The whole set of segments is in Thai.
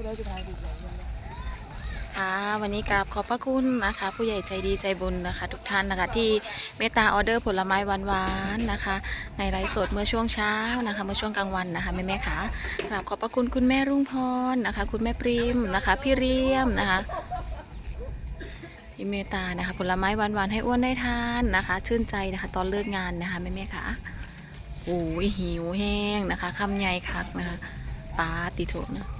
ผู้ใดจะทายดีอย่าค่ะวันนี้กราบขอบพระคุณนะคะ ผู้ใหญ่ใจดีใจบุญนะคะ ทุกท่านนะคะ ที่เมตตาออเดอร์ผลไม้หวานๆนะคะ ในไลฟ์สดเมื่อช่วงเช้านะคะ เมื่อช่วงกลางวันนะคะแม่แม่ๆค่ะกราบขอบพระคุณคุณแม่รุ่งพรนะคะ คุณแม่ปริมนะคะ พี่เรียมนะคะที่เมตตานะคะ ผลไม้หวานๆให้อ้วนได้ทานนะคะ ชื่นใจนะคะ ตอนเลิกงานนะคะแม่แม่ๆค่ะโอ้ยหิวแห้งนะคะคำใหญ่คักนะคะปาติโถนะ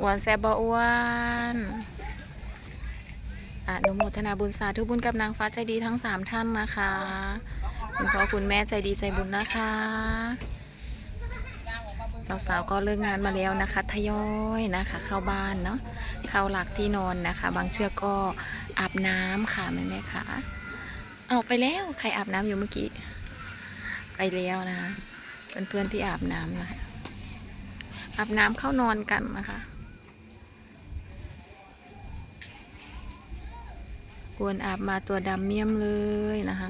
อ้วนแซบบ่อ้วนอนุโมทนาบุญสาธุบุญกับนางฟ้าใจดีทั้งสามท่านนะคะคุณพ่อคุณแม่ใจดีใจบุญนะคะสาวๆก็เลิกงานมาแล้วนะคะทยอยนะคะ เข้าบ้านเนาะเข้าหลักที่นอนนะคะ บางเชือกก็อาบน้ำค่ะแม่แม่ค่ะเอาไปแล้วใครอาบน้ำอยู่เมื่อกี้ ไปแล้วนะคะเพื่อนๆที่อาบน้ำนะคะอาบน้ำเข้านอนกันนะคะ วนอาบมาตัวดำเมี่ยมเลยนะคะ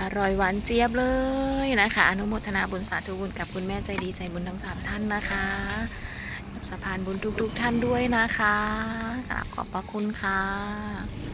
อร่อยหวานเจี๊ยบเลยนะคะ อนุโมทนาบุญสาธุบุญกับคุณแม่ใจดีใจบุญทั้งสามท่านนะคะกับสะพานบุญทุกๆท่านด้วยนะคะกราบขอบพระคุณค่ะ